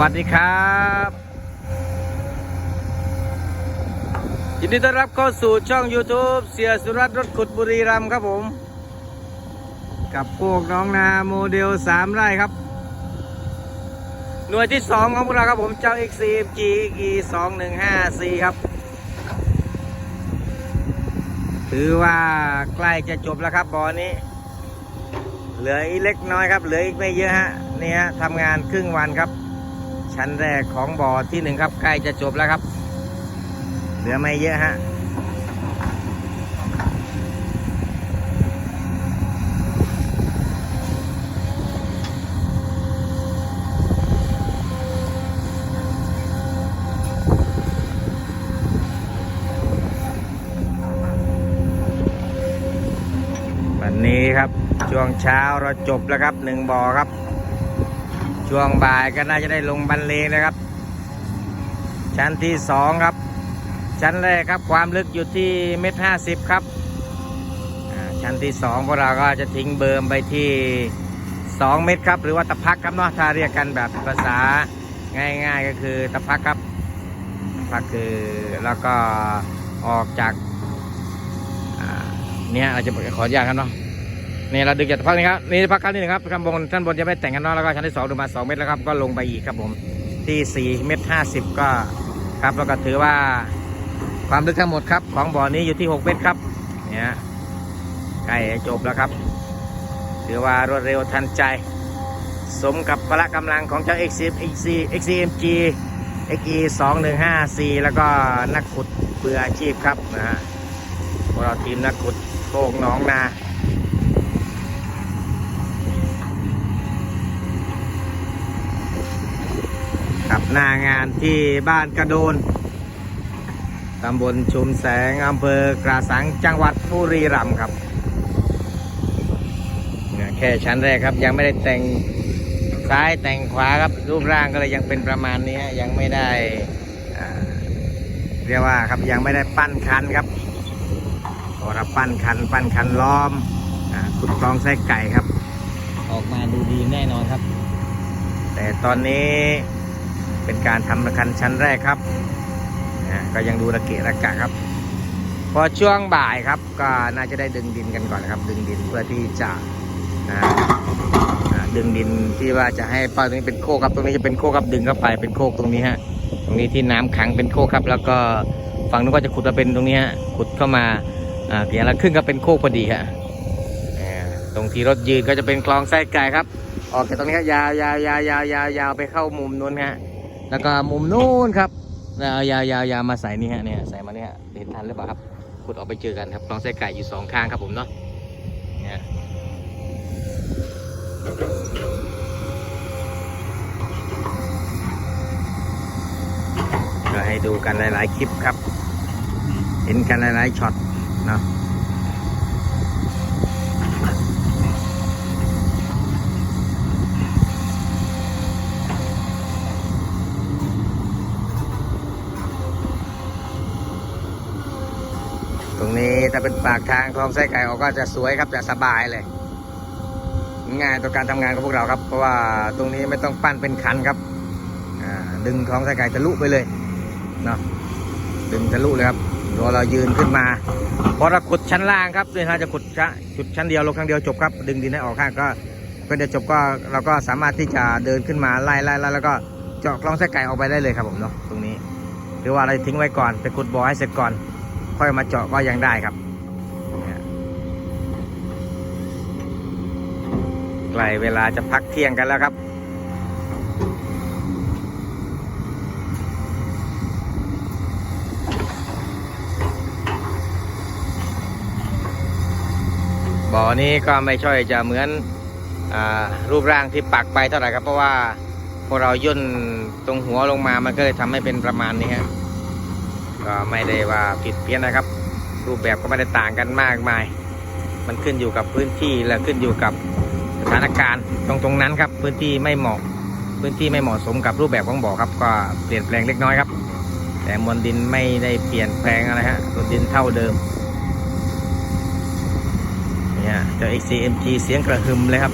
วัสดีครับยินดีต้อนรับเข้าสู่ช่อง YouTube เสียสุรัตน์รถขุดบุรีรัมครับผม กับพวกน้องนาโมเดล 3 ไร่ครับ หน่วยที่ 2 ของพวกเราครับผม เจ้า XCMG E 2 1 5 4 ครับ ถือว่าใกล้จะจบแล้วครับบอนี้ เหลืออีกเล็กน้อยครับ เหลืออีกไม่เยอะฮะนี่ฮะทำงานครึ่งวันครับ ชั้นแรกของบ่อที่หนึ่งครับใกล้จะจบแล้วครับ เหลือไม่เยอะฮะวันนี้ครับช่วงเช้าเราจบแล้วครับหนึ่งบ่อครับ ช่วงบ่ายก็น่าจะได้ลงบรรเลงนะครับ ชั้นที่สองครับ ชั้นแรกครับความลึกอยู่ที่เมตรห้าสิบครับชั้นที่สองพวกเราก็จะทิ้งเบิร์มไปที่สองเมตรครับ หรือว่าตะพักครับเนาะถ้าเรียกกันแบบภาษาง่ายๆก็คือตะพักครับตะพักคือแล้วก็ออกจากเนี่ยเราจะขออนุญาตครับเนาะ นี่เราดึงจากตะพักนี่ครับนี่พักครับนี่นะครับข้างบนชั้นบนจะไม่แต่งกันนาะแล้วก็ชั้นที่สองลงมาสองเมตรแล้วครับก็ลงไปอีกครับผมที่สี่เมตรห้าสิบก็ครับแล้วก็ถือว่าความลึกทั้งหมดครับ ของบ่อนี้อยู่ที่6เมตรครับเนี่ยใกล้จบแล้วครับ ถือว่ารวดเร็วทันใจ สมกับพละกำลังของเจ้า XC XC XCMG XE 2 1 5 4แล้วก็นักขุดเบืออาชีพครับนะฮะพวกเราทีมนักขุดโคกหนองนา ครับ หน้างานที่บ้านกระโดน ตำบลชุมแสง อำเภอกระสัง จังหวัดบุรีรัมย์ครับเนี่ยแค่ชั้นแรกครับ ยังไม่ได้แต่งซ้ายแต่งขวาครับ รูปร่างก็เลยยังเป็นประมาณนี้ฮะยังไม่ได้อ่าเรียกว่าครับยังไม่ได้ปั้นคันครับพอเราปั้นคัน ปั้นคันล้อมอาขุดคลองไส้ไก่ครับ ออกมาดูดีแน่นอนครับ แต่ตอนนี้ เป็นการทำระคันชั้นแรกครับนะก็ยังดูระเกะระกะครับ พอช่วงบ่ายครับ ก็น่าจะได้ดึงดินกันก่อนนะครับ ดึงดินเพื่อที่จะนะดึงดินที่ว่าจะให้ป้าตรงนี้เป็นโคกครับ ตรงนี้จะเป็นโคกครับดึงเข้าไปเป็นโคกตรงนี้ฮะ ตรงนี้ที่น้ำขังเป็นโคกครับ แล้วก็ฝั่งนู้นก็จะขุดมาเป็นตรงนี้ฮะขุดเข้ามาอ่าเพียงละครึ่งก็เป็นโคกพอดีฮะตรงที่รถยืนก็จะเป็นคลองไส้ไก่ครับ ออกจากตรงนี้ครับยาวยาวยาวยาวยาวยาวไปเข้ามุมนู้นฮะ แล้วก็มุมนู้นครับแล้วยาวยาวยาวมาใส่นี่ฮะเนี่ยใส่มาเนี่ยเห็นทันหรือเปล่าครับขุดออกไปเจอกันครับคลองไส้ไก่อยู่สองข้างครับผมเนาะเนี่ยก็ให้ดูกันหลาย ๆ คลิปครับ เห็นกันหลาย ๆ ช็อตเนาะ รงนี้ถ้าเป็นปากทางคลองไส้ไก่ออกก็จะสวยครับจะสบายเลย ง่ายต่อการทำงานของพวกเราครับ เพราะว่าตรงนี้ไม่ต้องปั้นเป็นคันครับดึงคลองไส้ไก่ทะลุไปเลยเนาะดึงทะลุเลยครับตัวเรายืนขึ้นมาพอเราขุดชั้นล่างครับด้วยเราจะขุดชะจุดชั้นเดียวลงครั้งเดียวจบครับ ดึงดินให้ออกข้างก็ก็เดี๋ยวจบก็เราก็สามารถที่จะเดินขึ้นมาไล่ไล่ไล่แล้วก็เจาะคลองไส้ไก่ออกไปได้เลยครับผมเนาะตรงนี้ หรือว่าเราทิ้งไว้ก่อนไปขุดบ่อให้เสร็จก่อน ค่อยมาเจาะก็ยังได้ครับใกล้เวลาจะพักเที่ยงกันแล้วครับ บ่อนี้ก็ไม่ช่อยจะเหมือนอรูปร่างที่ปักไปเท่าไหร่ครับ เพราะว่าพวกเราย่นตรงหัวลงมามันก็เลยทำให้เป็นประมาณนี้ฮะ ก็ไม่ได้ว่าผิดเพี้ยนนะครับ รูปแบบก็ไม่ได้ต่างกันมากมาย มันขึ้นอยู่กับพื้นที่และขึ้นอยู่กับสถานการณ์ตรงตรงนั้นครับ พื้นที่ไม่เหมาะ พื้นที่ไม่เหมาะสมกับรูปแบบของบ่อครับ ก็เปลี่ยนแปลงเล็กน้อยครับ แต่มวลดินไม่ได้เปลี่ยนแปลงอะไรฮะมวลดินเท่าเดิมเนี่ยเจอ XCMG เสียงกระหึ่มเลยครับ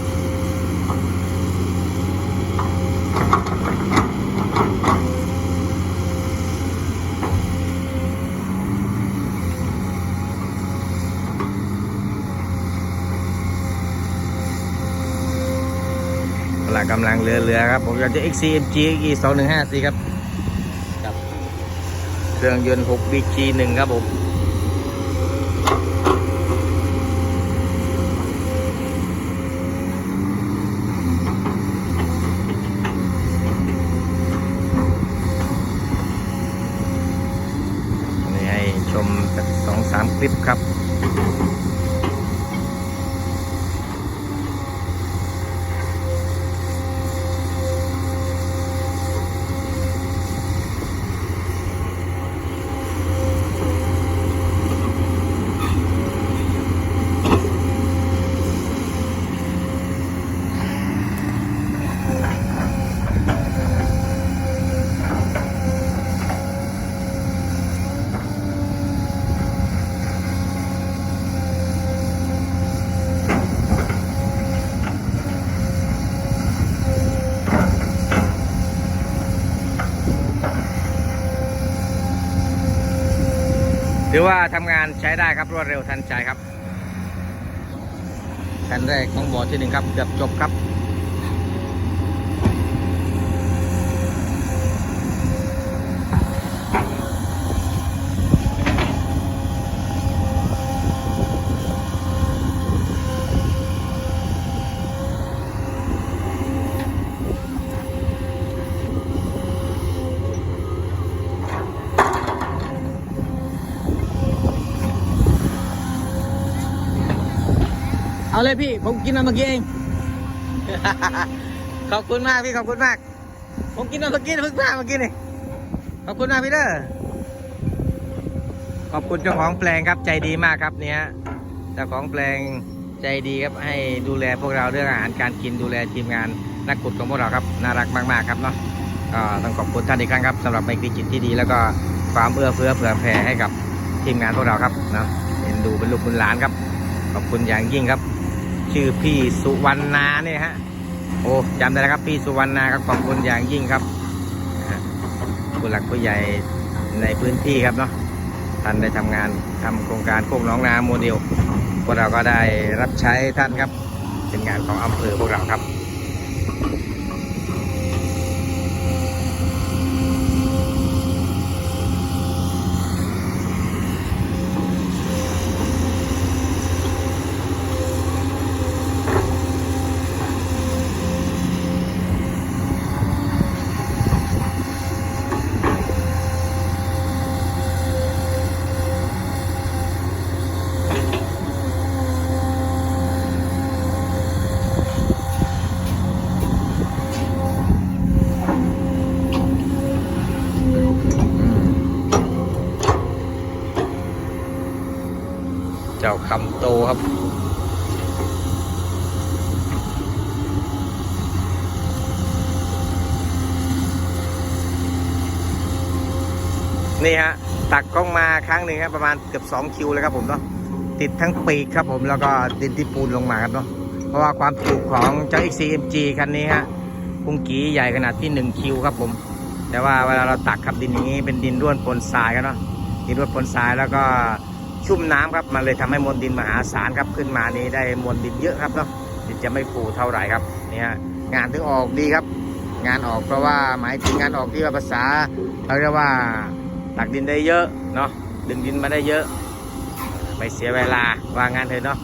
กำลังเรือเรือๆครับ ผมอยากจะ XCMG e 2 1 5 4ครับกับ เครื่องยนต์ 6 BG 1 ครับผมนี่ให้ชมสักสองสามคลิปครับ ว่าทำงานใช้ได้ครับรวดเร็วทันใจครับคันแรกของบ่อที่หนึ่งครับเกือบจบครับ เอาเลยพี่ ผมกินมาเมื่อกี้เอง ขอบคุณมากพี่ขอบคุณมาก ผมกินมาเมื่อกี้เพิ่งมาเมื่อกี้นี่ขอบคุณมากพี่เด้อขอบคุณเจ้าของแปลงครับใจดีมากครับเนี่ยเจ้าของแปลงใจดีครับให้ดูแลพวกเราเรื่องอาหารการกินดูแลทีมงานนักขุดของพวกเราครับน่ารักมากๆครับเนาะก็ต้องขอบคุณท่านอีกครั้งครับสำหรับไมตรีจิตที่ดี แล้วก็ความเอื้อเฟื้อเผื่อแผ่ให้กับทีมงานพวกเราครับเนาะเห็นดูเป็นลูกเป็นหลานครับ ขอบคุณอย่างยิ่งครับ ชื่อพี่สุวรรณาเนี่ยฮะ โอ้จำได้แล้วครับพี่สุวรรณาครับขอบคุณอย่างยิ่งครับผู้หลักผู้ใหญ่ในพื้นที่ครับเนาะท่านได้ทำงานทำโครงการโคกหน้องนาโมเดลพวกเราก็ได้รับใช้ท่านครับเป็นงานของอำเภอพวกเราครับ จ้าคำโตครับ นี่ฮะ ตักกล้องมาครั้งหนึ่งครับประมาณเกือบ2คิวเลยครับผมเนาะติดทั้งปีกครับผมแล้วก็ดินที่ปูนลงมาครับเนาะเพราะว่าความจุของเจ้า XCMG คันนี้ฮะพุงกีใหญ่ขนาดที่1คิวครับผม แต่ว่าเวลาเราตักครับดินอย่างนี้เป็นดินร่วนปนทรายครับเนาะดินร่วนปนทรายแล้วก็ ชุ่มน้ำครับมันเลยทำให้มวลดินมหาศาลครับขึ้นมานี้ได้มวลดินเยอะครับเนาะดินจะไม่ฟูเท่าไหร่ครับนี่ฮะงานถึงออกดีครับ งานออกเพราะว่าหมายถึงงานออกที่ว่าภาษาเราเรียกว่าตักดินได้เยอะเนาะดึงดินมาได้เยอะ ไม่เสียเวลาว่างงานเถอะเนาะ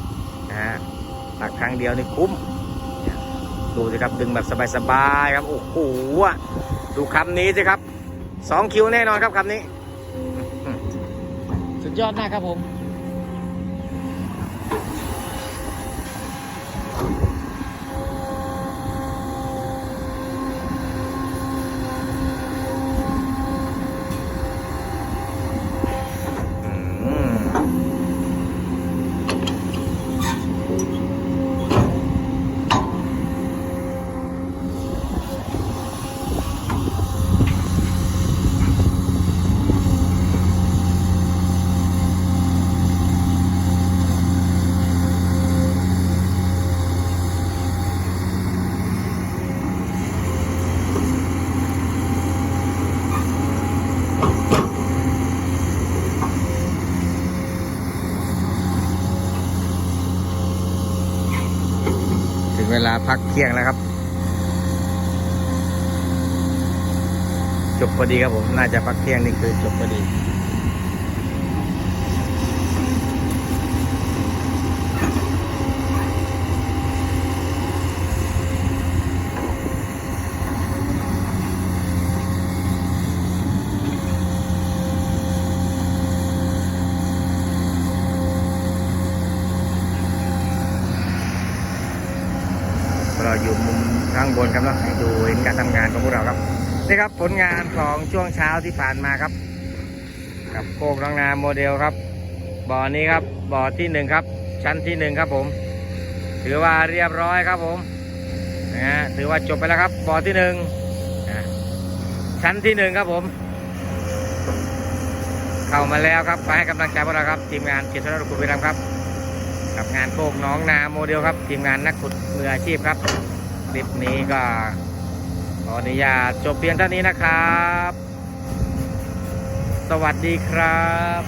นะฮะตักครั้งเดียวนี่คุ้มดูสิครับดึงแบบสบายๆครับโอ้โหอะดูคำนี้สิครับสองคิวแน่นอนครับคำนี้ สุดยอดมากครับผม เวลาพักเที่ยงแล้วครับ จบพอดีครับผม น่าจะพักเที่ยงนี่คือจบพอดี ข้างบนครับเนาะให้ดูเห็นการทำงานของพวกเราครับนี่ครับผลงานของช่วงเช้าที่ผ่านมาครับ กับโคกน้องนาโมเดลครับบ่อนี้ครับบ่อที่หนึ่งครับ ชั้นที่หนึ่งครับผม ถือว่าเรียบร้อยครับผมนะฮะถือว่าจบไปแล้วครับบ่อที่หนึ่งนะชั้นที่หนึ่งครับผม เข้ามาแล้วครับไปให้กำลังใจพวกเราครับ ทีมงานเกียรติชนรุกุลวิรัมครับ กับงานโคกน้องนาโมเดลครับ ทีมงานนักขุดมืออาชีพครับ คลิปนี้ก็ขออนุญาตจบเพียงเท่านี้นะครับ สวัสดีครับ